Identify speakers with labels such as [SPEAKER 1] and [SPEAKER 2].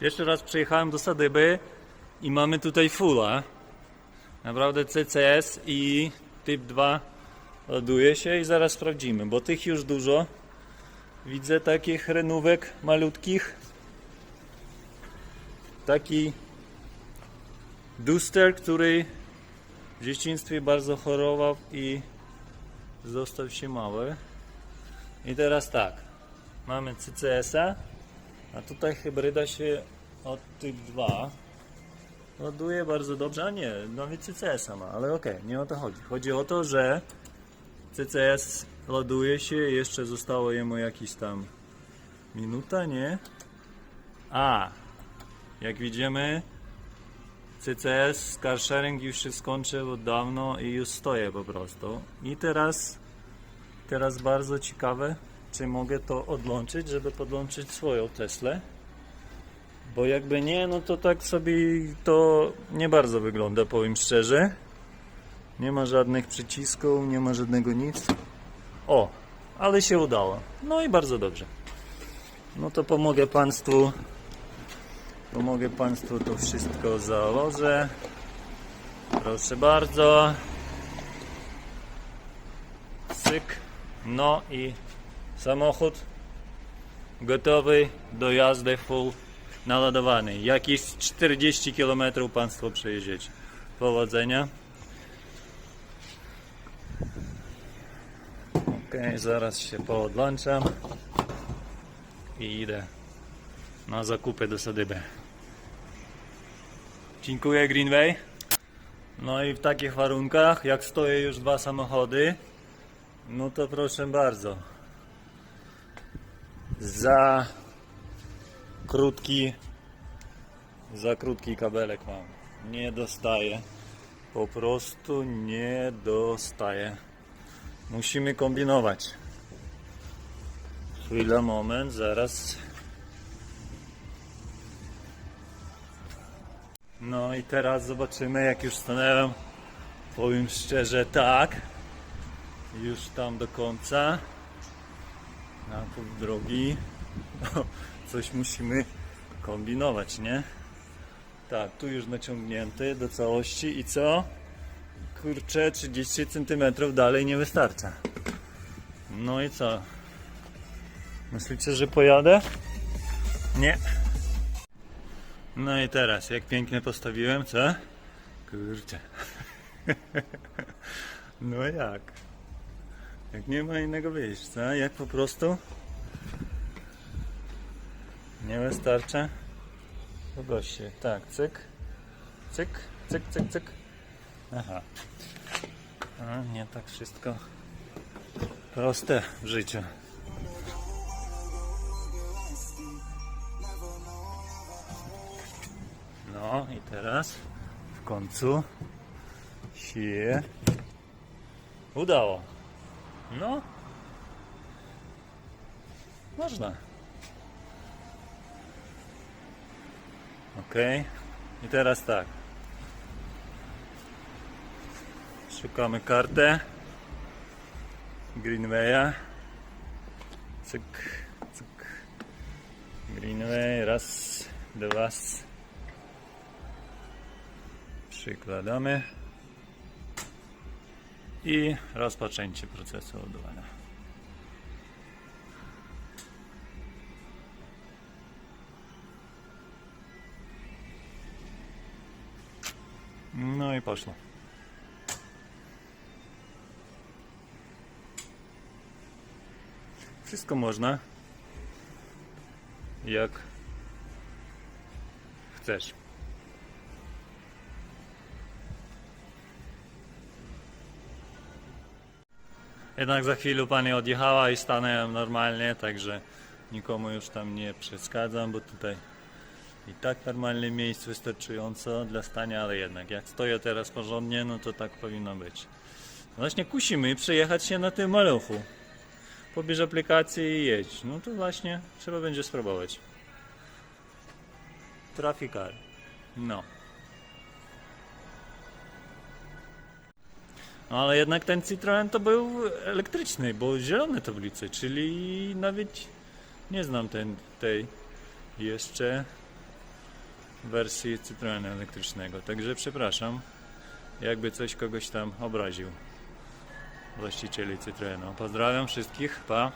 [SPEAKER 1] Pierwszy raz przyjechałem do Sadyby i mamy tutaj fulla. Naprawdę CCS i typ 2 ładuje się i zaraz sprawdzimy, bo tych już dużo. Widzę takich renówek malutkich. Taki Duster, który w dzieciństwie bardzo chorował i został się mały. I teraz tak, mamy CCS-a, a tutaj hybryda się od typ 2 ładuje bardzo dobrze, a nie, nawet CCS-a ma, ale okej, nie o to chodzi. Chodzi o to, że CCS ładuje się, jeszcze zostało jemu jakiś tam minuta, nie? A, jak widzimy, CCS car sharing już się skończył od dawno i już stoję po prostu. I teraz, teraz bardzo ciekawe, czy mogę to odłączyć, żeby podłączyć swoją Teslę. Bo jakby nie, no to tak sobie to nie bardzo wygląda, powiem szczerze. Nie ma żadnych przycisków, nie ma żadnego nic. O, ale się udało. No i bardzo dobrze. No to pomogę Państwu. Pomogę Państwu to wszystko założę. Proszę bardzo. Syk. No i samochód gotowy do jazdy full naładowany. Jakieś 40 km Państwo przejedziecie. Powodzenia. Ok, zaraz się poodłączam i idę na zakupy do Sadyby. Dziękuję Greenway. No i w takich warunkach, jak stoją już dwa samochody, no to proszę bardzo. Za krótki, za krótki kabelek mam. Nie dostaję. Po prostu nie dostaję. Musimy kombinować. Chwila, moment, zaraz. No i teraz zobaczymy, jak już stanąłem. Powiem szczerze, tak. Już tam do końca. Na pół drogi. No, coś musimy kombinować, nie? Tak, tu już naciągnięty do całości i co? Kurczę, 30 cm dalej nie wystarcza. No i co? Myślicie, że pojadę? Nie. No i teraz, jak pięknie postawiłem, co? Kurczę. No jak? Jak nie ma innego wyjścia, jak po prostu nie wystarcza? To goście. Tak, cyk, cyk, cyk, cyk, cyk. Aha. A, nie tak wszystko proste w życiu. No i teraz w końcu się udało. No. Można. Ok. I teraz tak. Szukamy kartę Greenwaya. Cyk, cyk. Greenway, raz, dwa. Przykładamy. I rozpoczęcie procesu ładowania. No i poszło. Wszystko można. Jak chcesz. Jednak za chwilę pani odjechała i stanąłem normalnie, także nikomu już tam nie przeszkadzam, bo tutaj i tak normalne miejsce wystarczająco dla stania, ale jednak jak stoję teraz porządnie, no to tak powinno być. Właśnie kusimy przejechać się na tym maluchu. Pobierz aplikację i jedź. No to właśnie trzeba będzie spróbować. Trafikal. No. No ale jednak ten Citroen to był elektryczny, bo zielone tablice, czyli nawet nie znam ten, tej jeszcze. wersji Citroena elektrycznego. Także przepraszam, jakby coś kogoś tam obraził. Właścicieli Citroena. Pozdrawiam wszystkich, pa!